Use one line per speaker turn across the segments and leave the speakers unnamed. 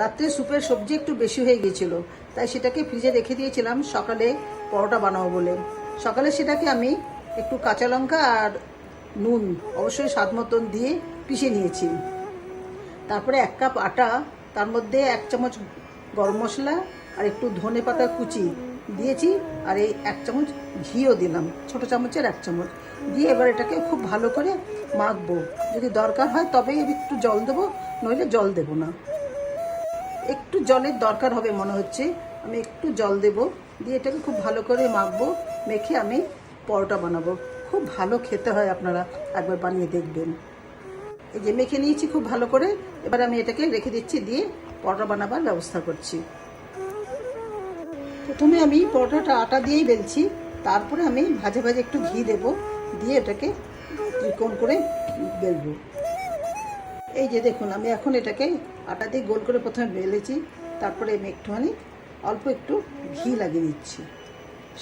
রাত্রে স্যুপের সবজি একটু বেশি হয়ে গিয়েছিল, তাই সেটাকে ফ্রিজে রেখে দিয়েছিলাম, সকালে পরোটা বানাবো বলে। সকালে সেটাকে আমি একটু কাঁচা লঙ্কা আর নুন, অবশ্যই স্বাদ মতন দিয়ে পিষে নিয়েছি। তারপরে এক কাপ আটা, তার মধ্যে এক চামচ গরম মশলা আর একটু ধনে পাতা কুচি দিয়েছি, আর এই এক চামচ ঘিও দিলাম, ছোট চামচের এক চামচ। দিয়ে এবার এটাকে খুব ভালো করে মাখবো। যদি দরকার হয় তবেই একটু জল দেবো, নইলে জল দেবো না। একটু জলের দরকার হবে মনে হচ্ছে। আমি একটু জল দেব। দিয়ে এটাকে খুব ভালো করে মাখবো, মেখে আমি পরোটা বানাবো। খুব ভালো খেতে হয় আপনারা একবার বানিয়ে দেখবেন। এই যে মেখে নিয়েছি খুব ভালো করে। এবার আমি এটাকে রেখে দিচ্ছি, দিয়ে পরোটা বানাবার ব্যবস্থা করছি। প্রথমে আমি পরোটাটা আটা দিয়েই বেলছি। তারপরে আমি ভাজে ভাজে একটু ঘি দেব। দিয়ে এটাকে ত্রিকোণ করে বেলবো। এই যে দেখুন, আমি এখন এটাকে আটা দিয়ে গোল করে প্রথমে বেলেছি, তারপরে আমি একটুখানি অল্প একটু ঘি লাগিয়ে দিচ্ছি।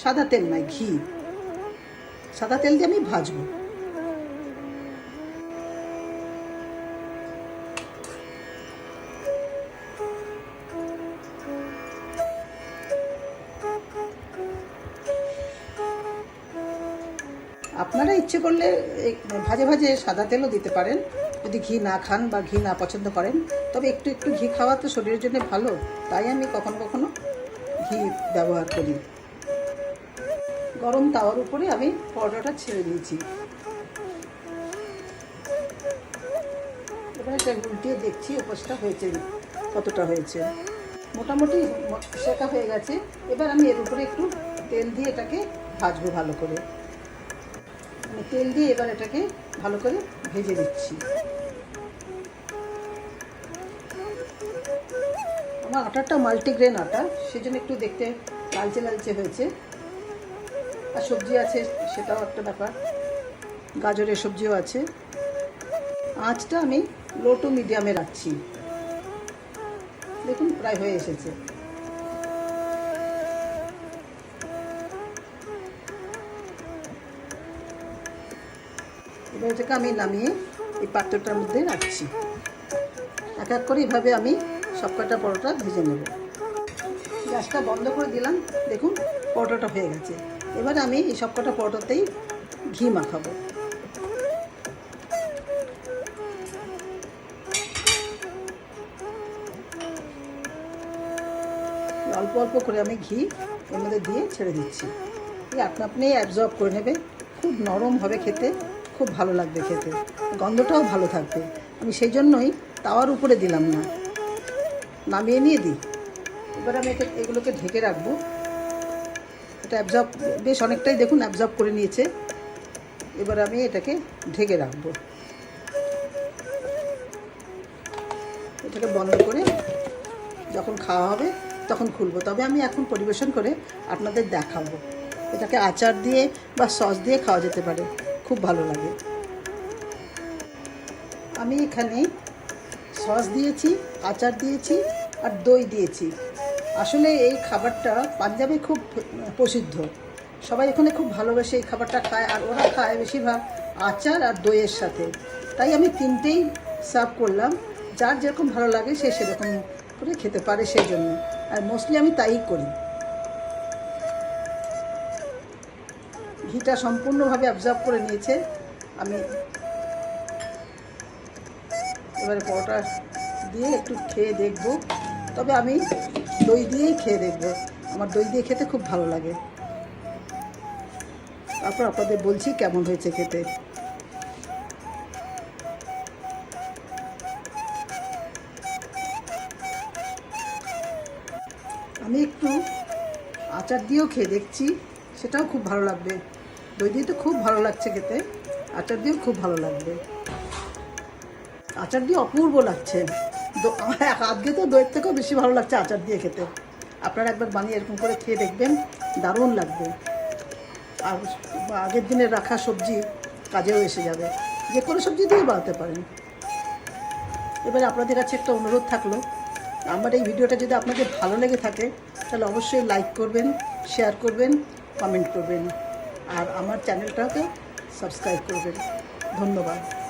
সাদা তেল নয়, ঘি। সাদা তেল দিয়ে আমি ভাজবো। আপনারা ইচ্ছে করলে ভাজে ভাজে সাদা তেলও দিতে পারেন। যদি ঘি না খান বা ঘি না পছন্দ করেন, তবে একটু একটু ঘি খাওয়া তো শরীরের জন্য ভালো। তাই আমি কখনো কখনো ঘি ব্যবহার করি। গরম তাওয়ার উপরে আমি পরোটাটা ছেড়ে দিয়েছি। এবার এটা উল্টিয়ে দেখছি উপোসটা হয়েছে, কতটা হয়েছে। মোটামুটি শেখা হয়ে গেছে। এবার আমি এর উপরে একটু তেল দিয়ে এটাকে ভাজবো ভালো করে। তেল দিয়ে এবার এটাকে ভালো করে ভেজে দিচ্ছি আমার আটাটা মাল্টিগ্রেন আটা, সেজন্য একটু দেখতে লালচে লালচে হয়েছে। আর সবজি আছে, সেটাও একটা ব্যাপার। গাজরের সবজিও আছে। আঁচটা আমি লো টু মিডিয়ামে রাখছি। দেখুন, প্রায় হয়ে এসেছে। এবার আমি নামিয়ে এই পাত্রটার মধ্যে রাখছি। এক এক করে এভাবে আমি সবকটা পরোটা ভেজে নেব। গ্যাসটা বন্ধ করে দিলাম। দেখুন, পরোটাটা হয়ে গেছে। এবার আমি এই সবকটা পরোটাতেই ঘি মাখাবো। অল্প অল্প করে আমি ঘি এর মধ্যে দিয়ে ছেড়ে দিচ্ছি। এই আপনা আপনি অ্যাবজর্ব করে নেবে। খুব নরম হবে খেতে, খুব ভালো লাগবে খেতে। গন্ধটাও ভালো থাকবে। আমি সেই জন্যই তাওয়ার উপরে দিলাম না। নামিয়ে নিয়ে দিই। এবার আমি এটা এগুলোকে ঢেকে রাখব। এটা অ্যাবজর্ব বেশ অনেকটাই দেখুন অ্যাবজর্ব করে নিয়েছে। এবার আমি এটাকে ঢেকে রাখব। এটাকে বন্ধ করে যখন খাওয়া হবে তখন খুলবো। তবে আমি এখন পরিবেশন করে আপনাদের দেখাবো। এটাকে আচার দিয়ে বা সস দিয়ে খাওয়া যেতে পারে। খুব ভালো লাগে। আমি এখানে সস দিয়েছি, আচার দিয়েছি আর দই দিয়েছি। আসলে এই খাবারটা পাঞ্জাবে খুব প্রসিদ্ধ। সবাই এখানে খুব ভালোবেসে এই খাবারটা খায় আর ওরা খায় বেশিরভাগ আচার আর দইয়ের সাথে। তাই আমি তিনটেই সার্ভ করলাম। যার যেরকম ভালো লাগে সে সেরকম করে খেতে পারে সেই জন্য আর মোস্টলি আমি তাই করি। ঘিটা সম্পূর্ণভাবে অবজার্ভ করে নিয়েছে। আমি এবারে পরোটা দিয়ে একটু খেয়ে দেখব। তবে আমি দই দিয়েই খেয়ে দেখব। আমার দই দিয়ে খেতে খুব ভালো লাগে। তারপর আপনাদের বলছি কেমন হয়েছে খেতে। আমি একটু আচার দিয়েও খেয়ে দেখছি, সেটাও খুব ভালো লাগবে। দই দিয়ে তো খুব ভালো লাগছে খেতে। আচার দিয়েও খুব ভালো লাগবে। আচার দিয়ে অপূর্ব লাগছে। আজকে তো দইয়ের থেকেও বেশি ভালো লাগছে আচার দিয়ে খেতে। আপনারা একবার বানিয়ে এরকম করে খেয়ে দেখবেন, দারুণ লাগবে। আর আগের দিনের রাখা সবজি কাজেও এসে যাবে। যে কোনো সবজি দিয়েই বানাতে পারেন। এবার আপনাদের কাছে একটা অনুরোধ থাকল, আমার এই ভিডিওটা যদি আপনাদের ভালো লেগে থাকে, তাহলে অবশ্যই লাইক করবেন, শেয়ার করবেন, কমেন্ট করবেন। আর আমার চ্যানেলটাকে সাবস্ক্রাইব করবেন। ধন্যবাদ।